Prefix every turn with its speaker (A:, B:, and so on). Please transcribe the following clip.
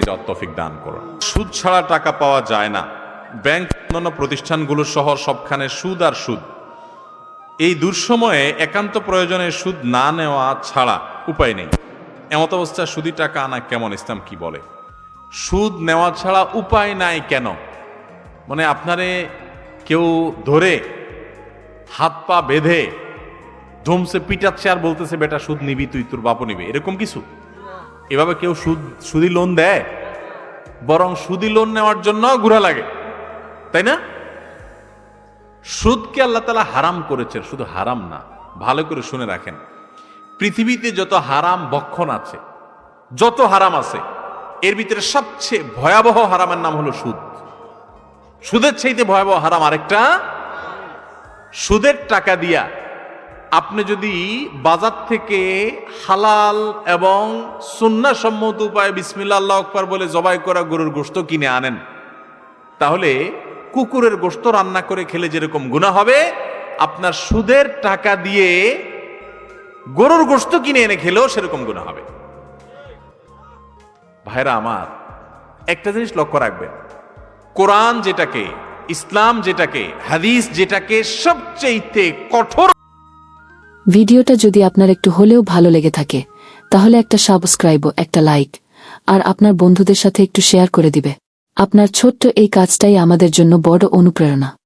A: তফিক দান করুন। সুদ ছাড়া টাকা পাওয়া যায় না। ব্যাংক অন্যান্য প্রতিষ্ঠানগুলো সহ সবখানে সুদ আর সুদ। এই দুঃসময়ে একান্ত প্রয়োজনে সুদ না নেওয়া ছাড়া উপায় নেই। এমত অবস্থায় সুদি টাকা আনা কেমন, ইসলাম কি বলে? সুদ নেওয়া ছাড়া উপায় নাই কেন? মানে আপনারে কেউ ধরে হাত পা বেঁধে ধুমসে পিটাচ্ছে আর বলতেছে, বেটা, সুদ নিবি তুই, তোর বাপও নিবি। এরকম কিছু? এভাবে কেউ সুদ, সুদি লোন দেয়? বরং সুদি লোন নেওয়ার জন্য ঘুরা লাগে। তাই না? সুদকে আল্লাহ তালা হারাম করেছেন। শুধু হারাম না, ভালো করে শুনে রাখেন। পৃথিবীতে যত হারাম বক্ষণ আছে, যত হারাম আছে, এর ভিতরে সবচেয়ে ভয়াবহ হারামের নাম হলো সুদ। সুদের চাইতে ভয়াবহ হারাম আরেকটা? সুদের টাকা দিয়া আপনি যদি বাজার থেকে হালাল এবং সুন্নাসম্মত উপায়ে বিসমিল্লা আল্লাহ আকবার বলে জবাই করা গরুর গোশত কিনে আনেন, তাহলে কুকুরের গোস্ত রান্না করে খেলে যেরকম গুণা হবে, আপনার সুদের টাকা দিয়ে গরুর গোশত কিনে এনে খেলেও সেরকম গুণা হবে। ভাইরা আমার, একটা জিনিস লক্ষ্য রাখবেন, কোরআন যেটাকে, ইসলাম যেটাকে, হাদিস যেটাকে সবচেয়ে কঠোর
B: ভিডিওটা যদি আপনার একটু হলেও ভালো লেগে থাকে, তাহলে একটা সাবস্ক্রাইব একটা লাইক, আর আপনার বন্ধুদের সাথে একটু শেয়ার করে দিবে। আপনার ছোট্ট এই কাজটাই আমাদের জন্য বড় অনুপ্রেরণা।